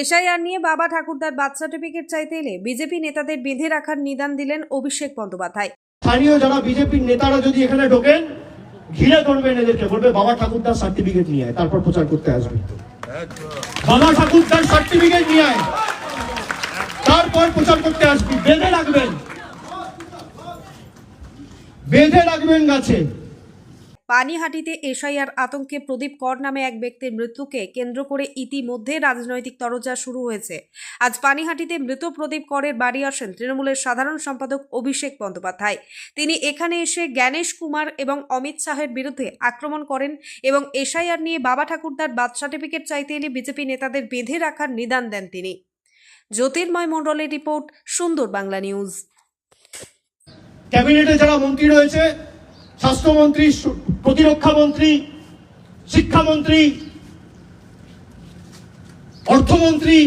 SIR নিয়ে বাবা ঠাকুরদার বার্থ সার্টিফিকেট চাইতে এলে বিজেপি নেতাদের বেঁধে রাখার নিদান দিলেন অভিষেক বন্দ্যোপাধ্যায়। স্থানীয় যারা বিজেপির নেতারা যদি এখানে ঢোকেন, ঘিরে ধরবেন এদেরকে, বলবে বাবা ঠাকুরদার সার্টিফিকেট নিয়ে আয়, তারপর প্রচার করতে আসবে। বাবা ঠাকুরদার সার্টিফিকেট নিয়ে আয়, তারপর প্রচার করতে আসবি। বেঁধে রাখবেন। বেঁধে রাখবেন গাছে। পানিহাটিতে এসআইআর আতঙ্কে প্রদীপ কর নামে এক ব্যক্তির মৃত্যুকে কেন্দ্র করে ইতিমধ্যে রাজনৈতিক তরজা শুরু হয়েছে। আজ পানিহাটিতে মৃত প্রদীপ করের বাড়ি আসেন তৃণমূলের সাধারণ সম্পাদক অভিষেক বন্দ্যোপাধ্যায়। তিনি এখানে এসে জ্ঞানেশ কুমার এবং অমিত শাহের বিরুদ্ধে আক্রমণ করেন এবং এসআইআর নিয়ে বাবা ঠাকুরদার বার্থ সার্টিফিকেট চাইতে এলে বিজেপি নেতাদের বেঁধে রাখার নিদান দেন তিনি। জ্যোতির্ময় মণ্ডলের রিপোর্ট সুন্দর বাংলা নিউজ। ক্যাবিনেটে যারা মন্ত্রী রয়েছে স্বাস্থ্যমন্ত্রী প্রতিরক্ষা মন্ত্রী, শিক্ষামন্ত্রী, অর্থমন্ত্রী,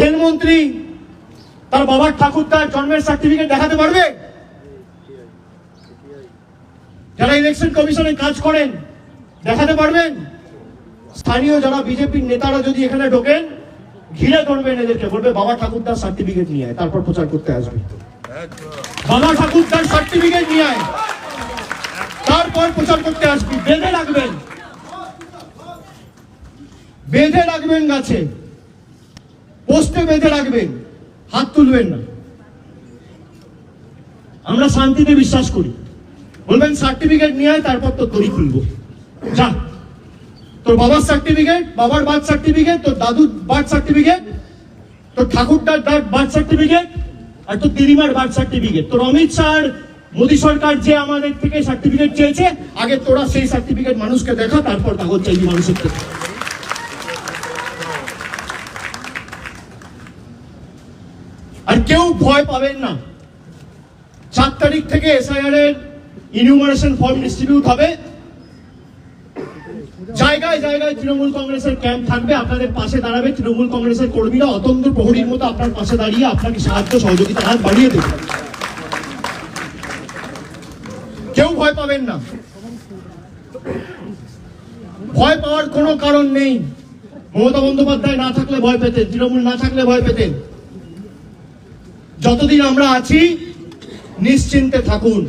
রেলমন্ত্রী, তার বাবার ঠাকুরদার জন্মের সার্টিফিকেট দেখাতে পারবে? যারা ইলেকশন কমিশনে কাজ করেন, দেখাতে পারবেন? স্থানীয় যারা বিজেপির নেতারা যদি এখানে ঢোকেন, ঘিরে ধরবেন এদেরকে, বলবে বাবা ঠাকুরদার সার্টিফিকেট নিয়ে তারপর প্রচার করতে আসবে। বাবা ঠাকুরদার সার্টিফিকেট নিয়ে আয়। তারপর প্রচার করতে আসবি। বেঁধে রাখবেন। বেঁধে রাখবেন গাছে। পোস্টে বেঁধে রাখবেন। হাত তুলবেন না। আমরা শান্তিতে বিশ্বাস করি। বলবেন, সার্টিফিকেট নিয়ে আয়, তারপর তরি খুলবো। যা। তোর বাবার সার্টিফিকেট, বাবার বার্থ সার্টিফিকেট, তোর দাদুর বার্থ সার্টিফিকেট, তোর ঠাকুরদার বার্থ সার্টিফিকেট আর তোর দিদিমার বার্থ সার্টিফিকেট তোর অমিত শাহ মোদী সরকার যে আমাদের থেকে সার্টিফিকেট চেয়েছে, আগে তোরা সেই সার্টিফিকেট মানুষকে দেখা, তারপর কাগজ চাইবি মানুষের থেকে। আর কেউ ভয় পাবেন না। সাত তারিখ থেকে এসআইআর এর ইনিউমারেশন ফর্ম ডিস্ট্রিবিউট হবে। জায়গায় জায়গায় তৃণমূল কংগ্রেসের ক্যাম্প থাকবে, আপনাদের পাশে দাঁড়াবে। তৃণমূল কংগ্রেসের কর্মীরা অতন্ত্র প্রহরীর মতো আপনার পাশে দাঁড়িয়ে আপনাকে সাহায্য সহযোগিতা হাত বাড়িয়ে দেবে। কেউ ভয় পাবেন না। ভয় পাওয়ার কোনো কারণ নেই। মমতা বন্দ্যোপাধ্যায় না থাকলে ভয় পেতেন, তৃণমূল না থাকলে ভয় পেতেন। যতদিন আমরা আছি, নিশ্চিন্তে থাকুন।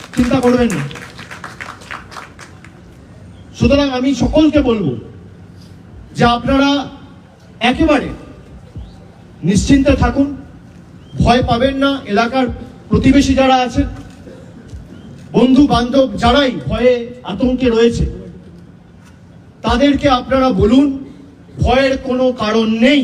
চিন্তা করবেন না। সুতরাং আমি সকলকে বলব যে আপনারা একেবারে নিশ্চিন্তে থাকুন, ভয় পাবেন না, এলাকার প্রতিবেশী যারা আছেন, বন্ধু বান্ধব যারাই ভয়ে আতঙ্কে রয়েছে, তাদেরকে আপনারা বলুন, ভয়ের কোনো কারণ নেই।